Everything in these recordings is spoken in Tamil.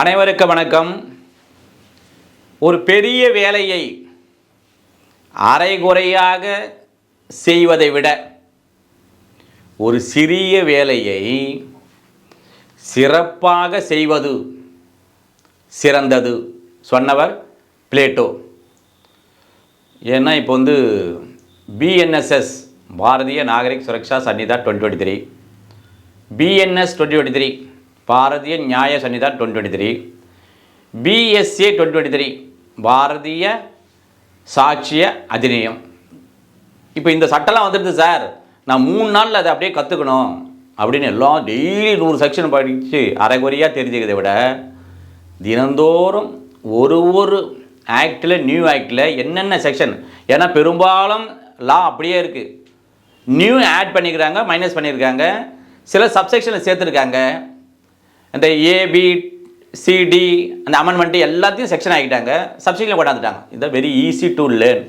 அனைவருக்கும் வணக்கம். ஒரு பெரிய வேலையை அரைகுறையாக செய்வதை விட ஒரு சிறிய வேலையை சிறப்பாக செய்வது சிறந்தது சொன்னவர் பிளேட்டோ. ஏன்னா இப்போ வந்து BNSS Bharatiya Nagarik Suraksha Sanhita twenty twenty three BNS twenty twenty three Bharatiya Nyaya Sanhita twenty twenty three BSA twenty twenty three Bharatiya Sakshya Adhiniyam. இப்போ இந்த சட்டம்லாம் வந்துடுது சார். நான் மூணு நாளில் அதை அப்படியே கற்றுக்கணும் அப்படின்னு எல்லாம் டெய்லி நூறு செக்ஷன் படித்து அரைகுறையாக தெரிஞ்சுக்கிறதை விட தினந்தோறும் ஒரு ஒரு ஆக்டில் நியூ ஆக்டில் என்னென்ன செக்ஷன் ஏன்னா பெரும்பாலும் லா அப்படியே இருக்குது நியூ ஆட் பண்ணிக்கிறாங்க மைனஸ் பண்ணியிருக்காங்க. சில சப்செக்ஷனில் சேர்த்துருக்காங்க. இந்த ஏபி சிடி அந்த அமெண்ட்மெண்ட்டு எல்லாத்தையும் செக்ஷன் ஆகிட்டாங்க சப்செக்ஷனில் கொண்டாந்துட்டாங்க இது வெரி ஈஸி டு லேர்ன்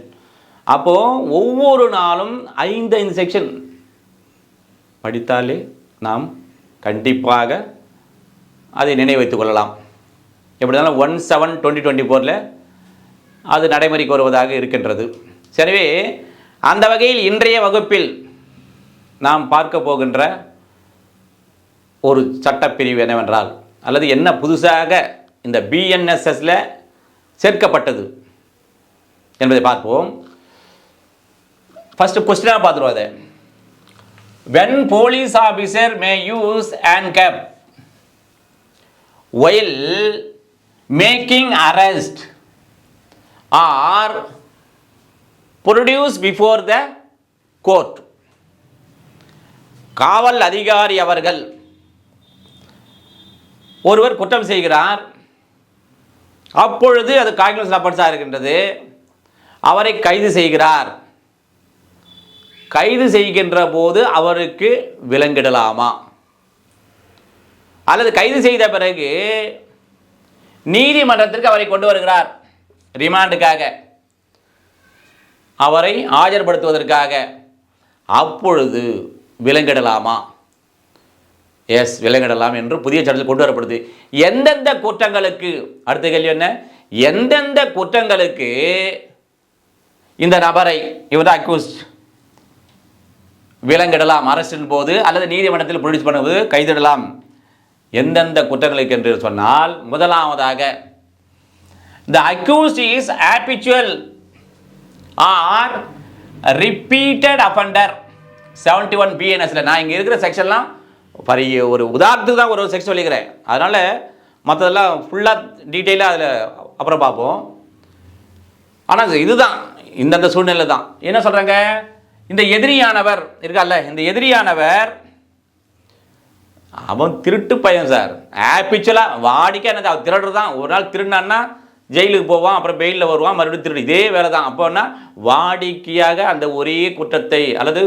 அப்போது ஒவ்வொரு நாளும் ஐந்து ஐந்து செக்ஷன் படித்தாலே நாம் கண்டிப்பாக அதை நினைவு வைத்துக் கொள்ளலாம். எப்படி இருந்தாலும் ஒன் செவன் டுவெண்ட்டி டுவெண்ட்டி ஃபோரில் அது நடைமுறைக்கு வருவதாக இருக்கின்றது. எனவே அந்த வகையில் இன்றைய வகுப்பில் நாம் பார்க்க போகின்ற ஒரு சட்டப்பிரிவு என்னவென்றால் அல்லது என்ன புதுசாக இந்த பிஎன்எஸ்எஸில் சேர்க்கப்பட்டது என்பதை பார்ப்போம். ஃபஸ்ட்டு கொஸ்டினாக பார்த்துருவோம் அதை when police officer may use handcuff while making arrest or produce before the court காவல் அதிகாரி அவர்கள் ஒருவர் குற்றம் செய்கிறார். அப்பொழுது அது காங்கிரஸ் சாப்பாடு இருக்கின்றது. அவரை கைது செய்கிறார். கைது செய்கின்ற போது அவருக்கு விலங்கிடலாமா? அல்லது கைது செய்த பிறகு நீதிமன்றத்திற்கு அவரை கொண்டு வருகிறார். ரிமாண்டுக்காக. அவரை ஆஜர்படுத்துவதற்காக. அப்பொழுது விலங்கிடலாமா? எஸ் விலங்கிடலாம் என்று புதிய சட்டத்தில் கொண்டு வரப்படுது. எந்தெந்த குற்றங்களுக்கு அடுத்த கேள்வி என்ன? எந்தெந்த குற்றங்களுக்கு இந்த நபரை இவர் அக்யூஸ்ட் விலங்கிடலாம் அரசின் போது அல்லது நீதிமன்றத்தில் ப்ரொடியூஸ் பண்ணும்போது கைதிடலாம். எந்தெந்த குற்றங்களுக்கு என்று சொன்னால் முதலாவதாக the accused is habitual or repeated offender seventy one பிஎன்எஸ்ல நான் இங்கே இருக்கிற செக்ஷன்லாம் பரி ஒரு உதாரணத்துக்கு தான் ஒரு செக்ஷன் சொல்லிக்கிறேன். அதனால் மற்றதெல்லாம் ஃபுல்லாக டீட்டெயிலாக அதில் அப்புறம் பார்ப்போம். ஆனால் இதுதான். இந்தந்த சூழ்நிலை தான். என்ன சொல்கிறாங்க இந்த எதிரியானவர் இருக்கால்ல இந்த எதிரியானவர் அவன் திருட்டு பையன் சார் ஆப்பிச்சுவலாக வாடிக்கை என்னது அவன் திருடுறது தான். ஒரு நாள் திருடினான்னா ஜெயிலுக்கு போவான் அப்புறம் பெயிலில் வருவான் மறுபடியும் திருடு. இதே வேலை தான். அப்போன்னா வாடிக்கையாக அந்த ஒரே குற்றத்தை அல்லது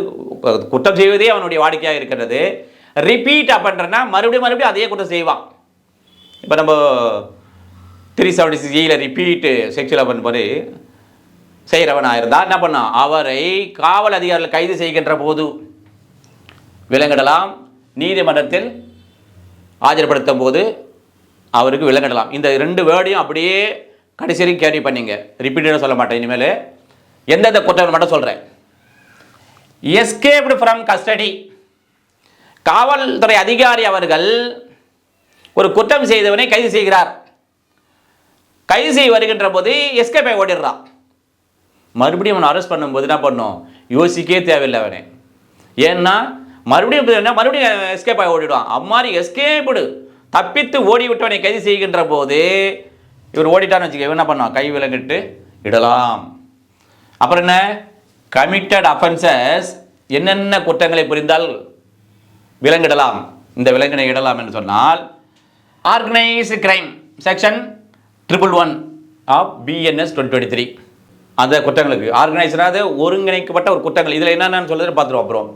குற்றம் செய்வதே அவனுடைய வாடிக்கையாக இருக்கிறது. ரிப்பீட் அப்படின்றனா மறுபடியும் மறுபடியும் அதே குற்றம் செய்வான். இப்போ நம்ம த்ரீ செவன்டி சிக்ஸ் இயில் ரிப்பீட்டு செக்ஷுவல் அப்பன் பண்ணி செய்கிறவனாக இருந்தால் என்ன பண்ணான்? அவரை காவல் அதிகாரிகள் கைது செய்கின்ற போது விலங்கிடலாம். நீதிமன்றத்தில் ஆஜர்படுத்தும் போது அவருக்கு விலங்கிடலாம். இந்த ரெண்டு வேர்டையும் அப்படியே கடைசி வரைக்கும் கேரி பண்ணிங்க. ரிப்பீட்டடாக சொல்ல மாட்டேன் இனிமேல். எந்தெந்த குற்றம் மட்டும் சொல்கிறேன் எஸ்கேப்டு ஃப்ரம் கஸ்டடி காவல்துறை அதிகாரி அவர்கள் ஒரு குற்றம் செய்தவனை கைது செய்கிறார். கைது செய்ய வருகின்ற போது எஸ்கேபை ஓடிடுறான். மறுபடியும் அவனை அரெஸ்ட் பண்ணும்போது என்ன பண்ணும்? யோசிக்கவே தேவையில்லை அவனே. ஏன்னா மறுபடியும் என்ன மறுபடியும் எஸ்கேப் ஆகி ஓடிடுவான். அம்மாரி எஸ்கேப்டு தப்பித்து ஓடி விட்டவனை கைது செய்கின்ற போது இவர் ஓடிட்டான்னு வச்சுக்க என்ன பண்ணுவான்? கை விலங்கிட்டு இடலாம். அப்புறம் என்ன? கமிட்டட் அஃபென்சஸ் என்னென்ன குற்றங்களை புரிந்தால் விலங்கிடலாம். இந்த விலங்கினை இடலாம் என்று சொன்னால் organise crime section triple one of BNS twenty twenty three அந்த குற்றங்களுக்கு ஆர்கனைஸ்டாவது ஒருங்கிணைக்கப்பட்ட ஒரு குற்றங்கள். இதில் என்னென்னு சொல்லுறது பார்த்துருவோம் அப்புறம்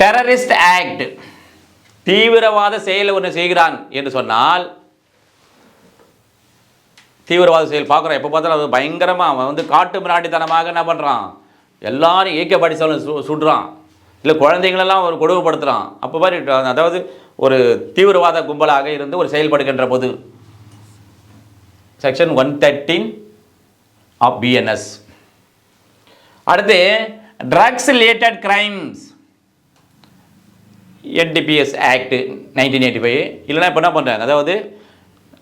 டெரரிஸ்ட் ஆக்ட் தீவிரவாத செயல் ஒன்று செய்கிறான் என்று சொன்னால் தீவிரவாத செயல் பார்க்குறோம் எப்போ பார்த்தாலும் அது பயங்கரமாக அவன் வந்து காட்டு மிராட்டித்தனமாக என்ன பண்ணுறான் எல்லாரும் இயக்க படித்தாலும் சு சுடுறான். இல்லை குழந்தைங்களெல்லாம் ஒரு கொடுமைப்படுத்துகிறான் அப்போ மாதிரி அதாவது ஒரு தீவிரவாத கும்பலாக இருந்து ஒரு செயல்படுகின்ற போது section one thirteen of BNS அடுத்து drugs related crimes NDPS act nineteen eighty five இல்லைனா இப்போ என்ன பண்ணுறாங்க அதாவது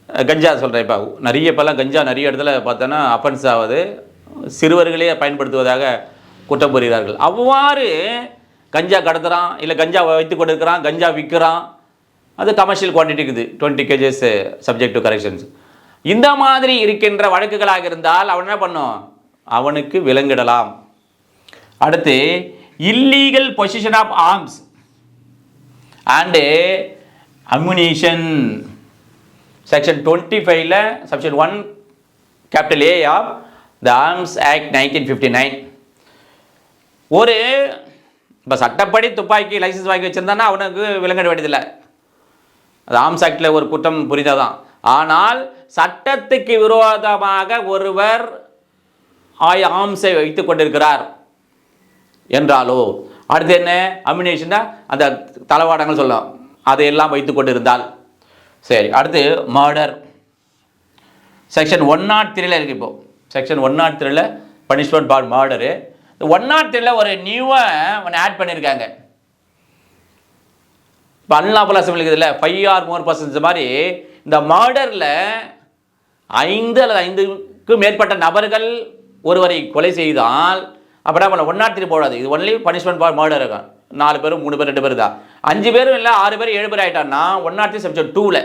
கஞ்சா சொல்கிறேன் இப்போ. நிறைய இப்போல்லாம் கஞ்சா நிறைய இடத்துல பார்த்தோன்னா அஃபென்ஸ் ஆகுது. சிறுவர்களே பயன்படுத்துவதாக குற்றம் புரிகிறார்கள். அவ்வாறு கஞ்சா கடத்துகிறான் இல்லை கஞ்சா வைத்து கொண்டிருக்கிறான் கஞ்சா விற்கிறான். அது கமர்ஷியல் குவான்டிட்டி இருக்குது. Twenty KGs subject to corrections இந்த மாதிரி இருக்கின்ற வழக்குகளாக இருந்தால் அவன் என்ன பண்ணும்? அவனுக்கு விலங்கிடலாம். அடுத்து illegal possession of arms and ammunition section twenty ஃபைவ்ல section one capital A of the arms act nineteen fifty nine ஒரு இப்போ சட்டப்படி துப்பாக்கி லைசன்ஸ் வாங்கி வச்சிருந்தானா அவனுக்கு விலங்கிட வேண்டியதில்லை அது ஆம்ஸ் ஆக்டில் ஒரு குற்றம் புரிந்ததான். ஆனால் சட்டத்துக்கு விரோதமாக ஒருவர் ஆய் ஆம்ஸை வைத்து கொண்டிருக்கிறார் என்றாலோ அடுத்து என்ன? அமினேஷன்னா அந்த தளவாடங்கள் சொல்லலாம். அதையெல்லாம் வைத்து கொண்டிருந்தால். சரி அடுத்து மர்டர் செக்ஷன் ஒன் நாட் த்ரீல இருக்கு இப்போது செக்ஷன் ஒன் நாட் த்ரீல punishment for murder one naught த்ரீல ஒரு நியூவாக ஒன்று ஆட் பண்ணியிருக்காங்க இப்போ அன்லாபுல் அசம்பிள் இருக்குதுல்ல ஃபைவ் ஆர் மோர் பர்சன்ஸ் மாதிரி இந்த மர்டரில் ஐந்து அல்லது ஐந்துக்கு மேற்பட்ட நபர்கள் ஒருவரை கொலை செய்தால் அப்படின்னா பண்ண ஒன் நாட் த்ரீ போடாது. இது ஒன்லி பனிஷ்மெண்ட் ஃபார் மர்டர் இருக்கும் நாலு பேரும் மூணு பேர் ரெண்டு பேர் தான். அஞ்சு பேரும் இல்லை ஆறு பேர் ஏழு பேர் ஆகிட்டான்னா ஒன் நாட் த்ரீ செப்ஷன் டூவில்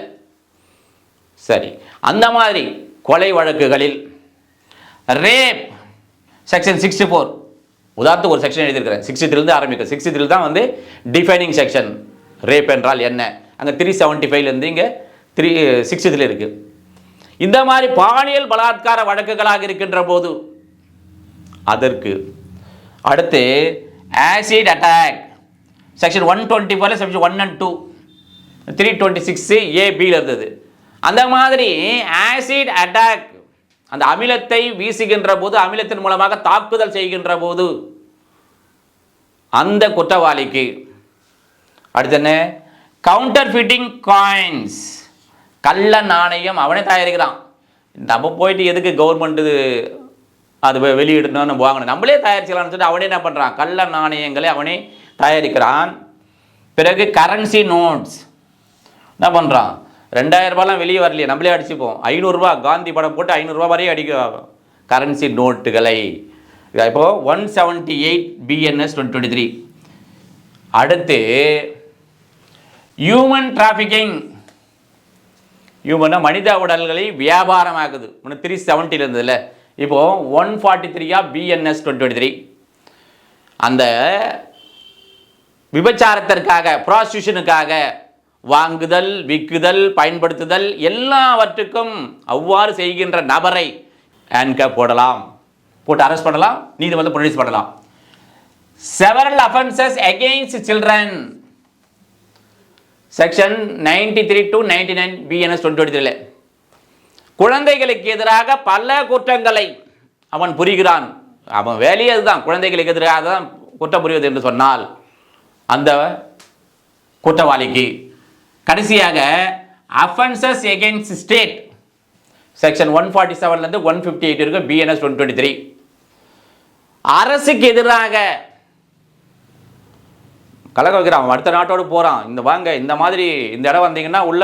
சரி. அந்த மாதிரி கொலை வழக்குகளில் ரேப் செக்ஷன் சிக்ஸ்டி ஃபோர் உதாரணத்துக்கு ஒரு செக்ஷன் எழுதியிருக்கிறேன். சிக்ஸ்டி த்ரீலேருந்து ஆரம்பிக்கும். சிக்ஸ்டி த்ரீ தான் வந்து டிஃபைனிங் செக்ஷன் ரேப் என்றால் என்ன? அங்கே த்ரீ செவன்ட்டி ஃபைவ்லேருந்து இங்கே த்ரீ சிக்ஸ்டி த்ரீ இருக்குது இந்த மாதிரி பாலியல் பலாத்கார வழக்குகளாக இருக்கின்ற போது அதற்கு அடுத்து acid attack section one twenty ஃபோரில் section one and two three twenty six ஏபியில் இருந்தது. அந்த மாதிரி ஆசிட் அட்டாக் அந்த அமிலத்தை வீசுகின்ற போது அமிலத்தின் மூலமாக தாக்குதல் செய்கின்ற போது அந்த குற்றவாளிக்கு அடுத்து என்ன? கவுண்டர் ஃபிட்டிங் காயின்ஸ் கள்ள நாணயம் அவனே தயாரிக்கிறான். நம்ம போயிட்டு எதுக்கு கவர்மெண்ட்டு அது வெளியிடணும்னு வாங்கணும். நம்மளே தயாரிச்சிக்கலாம்னு சொல்லிட்டு அவனே என்ன பண்ணுறான் கள்ள நாணயங்களை அவனே தயாரிக்கிறான். பிறகு கரன்சி நோட்ஸ் என்ன பண்ணுறான் ரெண்டாயிரரூபாலாம் வெளியே வரலையே நம்மளே அடிச்சுப்போம். ஐநூறுரூவா காந்தி படம் போட்டு ஐநூறுரூவா வரையும் அடிக்க கரன்சி நோட்டுகளை இப்போ one seventy eight BNS twenty twenty three அடுத்து ஹியூமன் டிராஃபிக்கிங் ஹியூமனா மனித உடல்களை வியாபாரமாக்குது. ஒன்று த்ரீ செவன்ட்டியில் இருந்ததுல. இப்போ ஒன் ஃபார்ட்டி த்ரீயா பிஎன்எஸ் டுவெண்ட்டி டுவெண்ட்டி த்ரீ அந்த விபச்சாரத்திற்காக ப்ராஸ்டியூஷனுக்காக வாங்குதல் விற்குதல் பயன்படுத்துதல் எல்லாவற்றுக்கும் அவ்வாறு செய்கின்ற நபரை ஹேண்ட்கப் போடலாம். போட்டு அரெஸ்ட் பண்ணலாம் நீதிமன்றம் புனரீஸ் பண்ணலாம். Several offences against children section ninety three to ninety nine BNS twenty த்ரீல குழந்தைகளுக்கு எதிராக பல குற்றங்களை அவன் புரிகிறான். அவன் வேலையே அதுதான். குழந்தைகளுக்கு எதிராக தான் குற்றம் புரிவது என்று சொன்னால் அந்த குற்றவாளிக்கு கடைசியாக offences against state section one forty செவன்லேருந்து one fifty eight இருக்கும் பிஎன்எஸ் டுவெண்ட்டி டுவெண்ட்டி த்ரீ அரசுக்கு எதிராக கலக்க வைக்கிறான் அடுத்த நாட்டோடு போகிறான் இந்த வாங்க இந்த மாதிரி இந்த இடம் வந்தீங்கன்னா உள்ள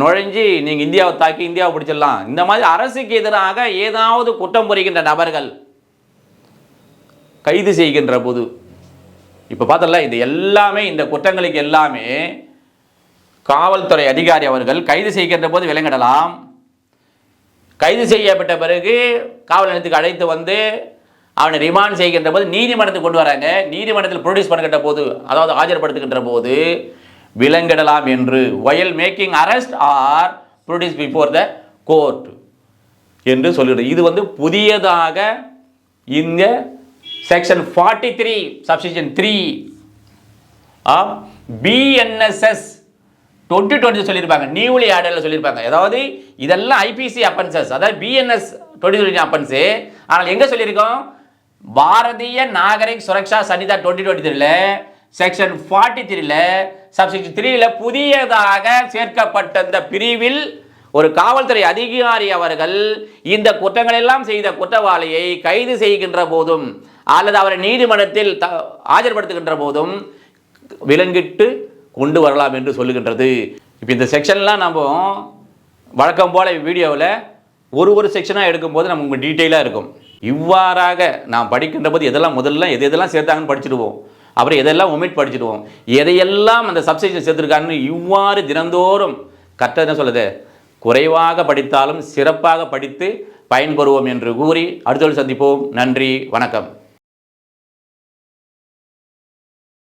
நுழைஞ்சி நீங்கள் இந்தியாவை தாக்கி இந்தியாவை பிடிச்சிடலாம். இந்த மாதிரி அரசுக்கு எதிராக ஏதாவது குற்றம் புரிகின்ற நபர்கள் கைது செய்கின்ற போது இப்போ பார்த்தல இது எல்லாமே இந்த குற்றங்களுக்கு எல்லாமே காவல்துறை அதிகாரி அவர்கள் கைது செய்கின்ற போது விலங்கிடலாம் கைது செய்யப்பட்ட பிறகு காவல் நிலையத்துக்கு அழைத்து வந்து அவனை ரிமாண்ட் செய்கின்ற போது நீதிமன்றத்துக்கு கொண்டு வராங்க. நீதிமன்றத்தில் ப்ரொடியூஸ் பண்ணுகின்ற போது அதாவது ஆஜர்படுத்துகின்ற போது விலங்கிடலாம் என்று. While making arrest or produce before the court என்று சொல்லுகிறது இது வந்து புதியதாக இந்த section forty three subsection three of BNSS twenty twenty சொல்லியிருப்பாங்க. நியூலி ஆர்டரில் சொல்லியிருப்பாங்க. அதாவது இதெல்லாம் ஐபிசி அப்பன்சஸ் அதாவது பிஎன்எஸ் டுவெண்ட்டி டுவெண்ட்டி அப்பன்ஸு ஆனால் எங்கே சொல்லியிருக்கோம்? பாரதிய நாகரிக் சுரக்ஷா சன்னிதா டுவெண்ட்டி டுவெண்ட்டி த்ரீல செக்ஷன் ஃபார்ட்டி த்ரீல சப்செக்ஷன் த்ரீல புதியதாக சேர்க்கப்பட்ட இந்த பிரிவில் ஒரு காவல்துறை அதிகாரி அவர்கள் இந்த குற்றங்கள் எல்லாம் செய்த குற்றவாளியை கைது செய்கின்ற போதும் அல்லது அவரை நீதிமன்றத்தில் த ஆஜர்படுத்துகின்ற போதும் விலங்கிட்டு கொண்டு வரலாம் என்று சொல்லுகின்றது. இப்போ இந்த செக்ஷன்லாம் நம்ம வழக்கம் போல வீடியோவில் ஒரு ஒரு செக்ஷனாக எடுக்கும்போது நமக்கு டீட்டெயிலாக இருக்கும். இவ்வாறாக நாம் படிக்கின்ற போது எதெல்லாம் முதல்ல எது எதெல்லாம் சேர்த்தாங்கன்னு படிச்சிடுவோம். அப்புறம் எதெல்லாம் ஒமிட் படிச்சிடுவோம். எதையெல்லாம் அந்த சப்செக்ஷன் சேர்த்துருக்காங்கன்னு இவ்வாறு தினந்தோறும் கற்றது என்ன சொல்லுது? குறைவாக படித்தாலும் சிறப்பாக படித்து பயன்பெறுவோம் என்று கூறி அடுத்த சந்திப்போம். நன்றி வணக்கம்.